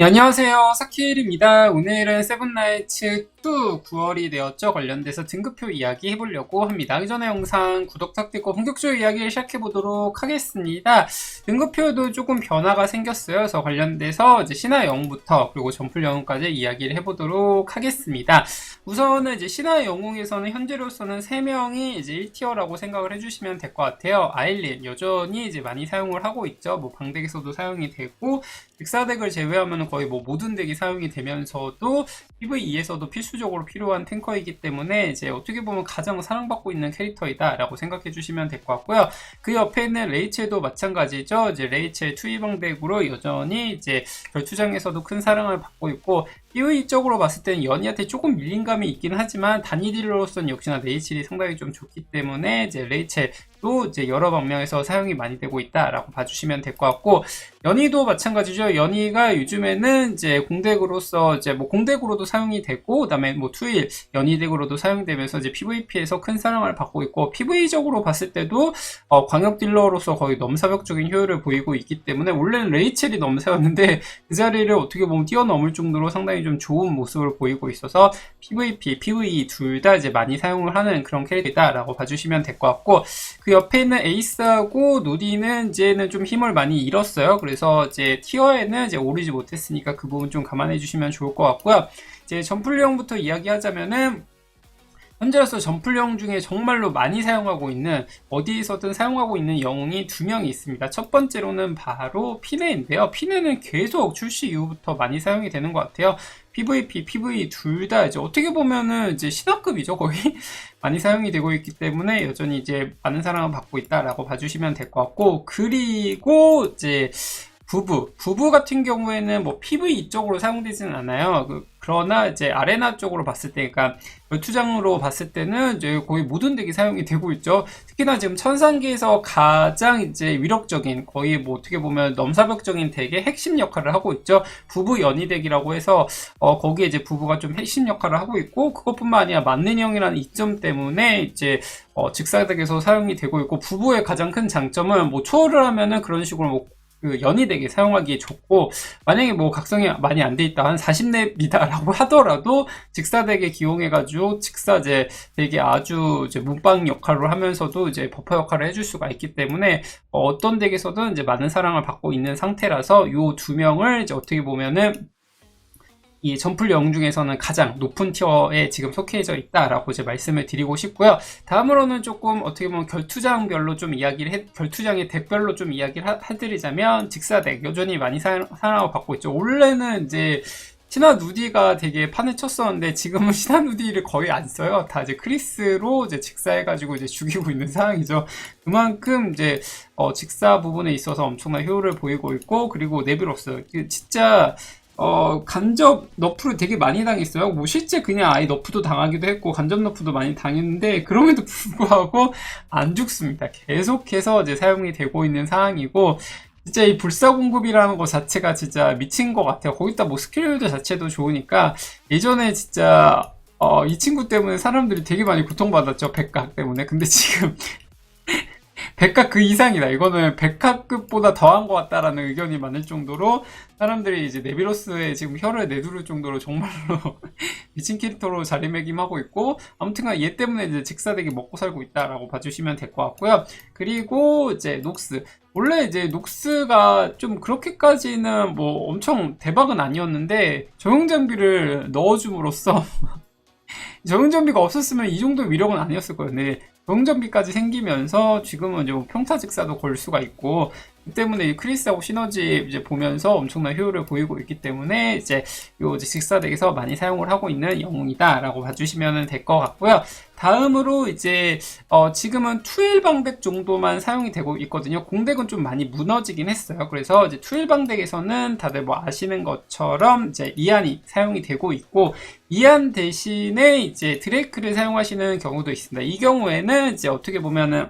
네, 안녕하세요. 사키엘입니다. 오늘은 세븐나이츠 2 9월이 되었죠. 관련돼서 등급표 이야기 해보려고 합니다. 그 전에 영상 구독 부탁드리고 본격적으로 이야기를 시작해보도록 하겠습니다. 등급표도 조금 변화가 생겼어요. 그래서 관련돼서 이제 신화 영웅부터 그리고 점플 영웅까지 이야기를 해보도록 하겠습니다. 우선은 이제 신화 영웅에서는 현재로서는 3명이 이제 1티어라고 생각을 해주시면 될 것 같아요. 아일린 여전히 이제 많이 사용을 하고 있죠. 뭐 방덱에서도 사용이 되고 빅사덱을 제외하면 거의 뭐 모든 덱이 사용이 되면서도 PVE에서도 필수 적으로 필요한 탱커이기 때문에 이제 어떻게 보면 가장 사랑받고 있는 캐릭터이다라고 생각해 주시면 될 것 같고요. 그 옆에 있는 레이첼도 마찬가지죠. 이제 레이첼 투이방 덱으로 여전히 이제 결투장에서도 큰 사랑을 받고 있고 PVE적으로 봤을 때는 연이한테 조금 밀린 감이 있긴 하지만 단일 딜러로서는 역시나 레이첼이 상당히 좀 좋기 때문에 이제 레이첼도 이제 여러 방면에서 사용이 많이 되고 있다라고 봐주시면 될 것 같고 연희도 마찬가지죠. 연희가 요즘에는 이제 공덱으로서 이제 뭐 공덱으로도 사용이 되고 그다음에 뭐 투일 연희덱으로도 사용되면서 이제 PVP에서 큰 사랑을 받고 있고 PV적으로 봤을 때도 어, 광역 딜러로서 거의 넘사벽적인 효율을 보이고 있기 때문에 원래는 레이첼이 넘사였는데 그 자리를 어떻게 보면 뛰어넘을 정도로 상당히 좀 좋은 모습을 보이고 있어서 PVP, PVE 둘 다 이제 많이 사용을 하는 그런 캐릭터다라고 봐주시면 될 것 같고 그 옆에 있는 에이스하고 누디는 이제는 좀 힘을 많이 잃었어요. 그래서 이제 티어에는 이제 오르지 못했으니까 그 부분 좀 감안해 주시면 좋을 것 같고요. 이제 점플령부터 이야기하자면은 현재로서 점플령 중에 정말로 많이 사용하고 있는 어디에서든 사용하고 있는 영웅이 두 명이 있습니다. 첫 번째로는 바로 피네인데요. 피네는 계속 출시 이후부터 많이 사용이 되는 것 같아요. PVP, PV 둘 다 이제 어떻게 보면은 이제 신화급이죠 거의 많이 사용이 되고 있기 때문에 여전히 이제 많은 사랑을 받고 있다라고 봐주시면 될 것 같고 그리고 이제 부부 부부 같은 경우에는 뭐 PV 쪽으로 사용되지는 않아요. 그, 러나 이제 아레나 쪽으로 봤을 때, 그러니까 투장으로 봤을 때는 이제 거의 모든 덱이 사용이 되고 있죠. 특히나 지금 천상기에서 가장 이제 위력적인 거의 뭐 어떻게 보면 넘사벽적인 덱의 핵심 역할을 하고 있죠. 부부 연희 덱이라고 해서 어 거기에 이제 부부가 좀 핵심 역할을 하고 있고 그것뿐만 아니라 만능형이라는 이점 때문에 이제 어 직사덱에서 사용이 되고 있고 부부의 가장 큰 장점은 뭐 초월을 하면은 그런 식으로 뭐 그 연이 되게 사용하기에 좋고 만약에 뭐 각성이 많이 안 돼 있다 한 40렙이다라고 하더라도 직사덱에 기용해가지고 직사제 되게 아주 이제 문방 역할을 하면서도 이제 버퍼 역할을 해줄 수가 있기 때문에 어떤 덱에서든 이제 많은 사랑을 받고 있는 상태라서 요두 명을 이제 어떻게 보면은 이 점플 영 중에서는 가장 높은 티어에 지금 속해져 있다라고 이제 말씀을 드리고 싶고요. 다음으로는 조금 어떻게 보면 결투장별로 좀 이야기를 해, 결투장의 덱별로 좀 이야기를 하, 해드리자면 직사덱 여전히 많이 사, 사랑을 받고 있죠. 원래는 이제 신화 누디가 되게 판을 쳤었는데 지금은 신화 누디를 거의 안 써요. 다 이제 크리스로 이제 직사해가지고 이제 죽이고 있는 상황이죠. 그만큼 이제 어, 직사 부분에 있어서 엄청난 효율을 보이고 있고 그리고 네비로스 진짜 어, 간접 너프를 되게 많이 당했어요. 뭐 실제 그냥 아예 너프도 당하기도 했고 간접 너프도 많이 당했는데 그럼에도 불구하고 안 죽습니다. 계속해서 이제 사용이 되고 있는 상황이고 진짜 이 불사 공급이라는 것 자체가 진짜 미친 것 같아요. 거기다 뭐 스킬도 자체도 좋으니까 예전에 진짜 어, 이 친구 때문에 사람들이 되게 많이 고통받았죠. 백각 때문에. 근데 지금 백합 그 이상이다. 이거는 백합급보다 더한 것 같다라는 의견이 많을 정도로 사람들이 이제 네비로스에 지금 혀를 내두를 정도로 정말로 미친 캐릭터로 자리매김하고 있고 아무튼간 얘 때문에 이제 직사되게 먹고 살고 있다라고 봐주시면 될 것 같고요. 그리고 이제 녹스 원래 이제 녹스가 좀 그렇게까지는 뭐 엄청 대박은 아니었는데 적용 장비를 넣어줌으로써 적용 장비가 없었으면 이 정도 위력은 아니었을 거예요. 네. 동전비까지 생기면서 지금은 이제 뭐 평타 직사도 걸 수가 있고 그 때문에 크리스하고 시너지 이제 보면서 엄청난 효율을 보이고 있기 때문에 이제 요 직사덱에서 많이 사용을 하고 있는 영웅이다라고 봐주시면 될 것 같고요. 다음으로 이제 어 지금은 투일 방백 정도만 사용이 되고 있거든요. 공덱은 좀 많이 무너지긴 했어요. 그래서 이제 투일 방백에서는 다들 뭐 아시는 것처럼 이제 이안이 사용이 되고 있고 이안 대신에 이제 드레이크를 사용하시는 경우도 있습니다. 이 경우에는 이제 어떻게 보면은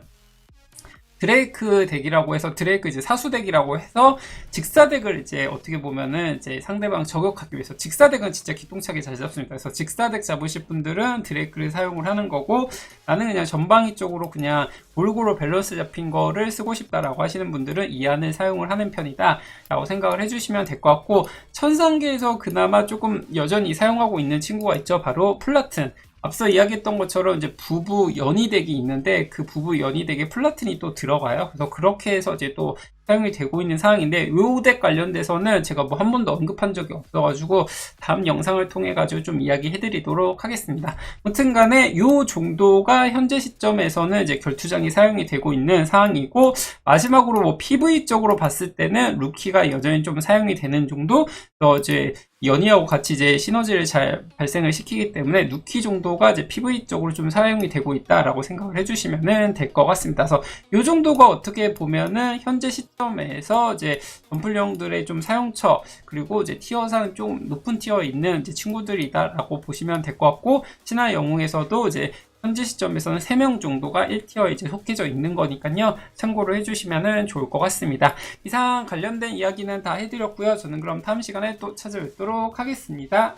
드레이크 덱이라고 해서 드레이크 이제 사수 덱이라고 해서 직사 덱을 이제 어떻게 보면은 이제 상대방 저격하기 위해서 직사 덱은 진짜 기똥차게 잘 잡습니다. 그래서 직사 덱 잡으실 분들은 드레이크를 사용을 하는 거고 나는 그냥 전방위 쪽으로 그냥 골고루 밸런스 잡힌 거를 쓰고 싶다라고 하시는 분들은 이 안을 사용을 하는 편이다 라고 생각을 해주시면 될 것 같고 천상계에서 그나마 조금 여전히 사용하고 있는 친구가 있죠. 바로 플라튼. 앞서 이야기했던 것처럼 이제 부부 연이덱이 있는데 그 부부 연이덱에 플라틴이 또 들어가요. 그래서 그렇게 해서 이제 또 사용이 되고 있는 상황인데 요덱 관련돼서는 제가 뭐 한 번도 언급한 적이 없어가지고 다음 영상을 통해 가지고 좀 이야기해드리도록 하겠습니다. 아무튼간에 요 정도가 현재 시점에서는 이제 결투장이 사용이 되고 있는 상황이고 마지막으로 뭐 PV 적으로 봤을 때는 루키가 여전히 좀 사용이 되는 정도 어 이제 연이하고 같이 이제 시너지를 잘 발생을 시키기 때문에 누키 정도가 이제 PV 쪽으로 좀 사용이 되고 있다라고 생각을 해주시면 될 것 같습니다. 그래서 이 정도가 어떻게 보면은 현재 시 점에서 이제 전풀령들의 좀 사용처 그리고 이제 티어상 좀 높은 티어에 있는 친구들이다라고 보시면 될 것 같고 신화 영웅에서도 이제 현재 시점에서는 3명 정도가 1티어에 이제 속해져 있는 거니까요. 참고로 해주시면 좋을 것 같습니다. 이상 관련된 이야기는 다 해드렸고요. 저는 그럼 다음 시간에 또 찾아뵙도록 하겠습니다.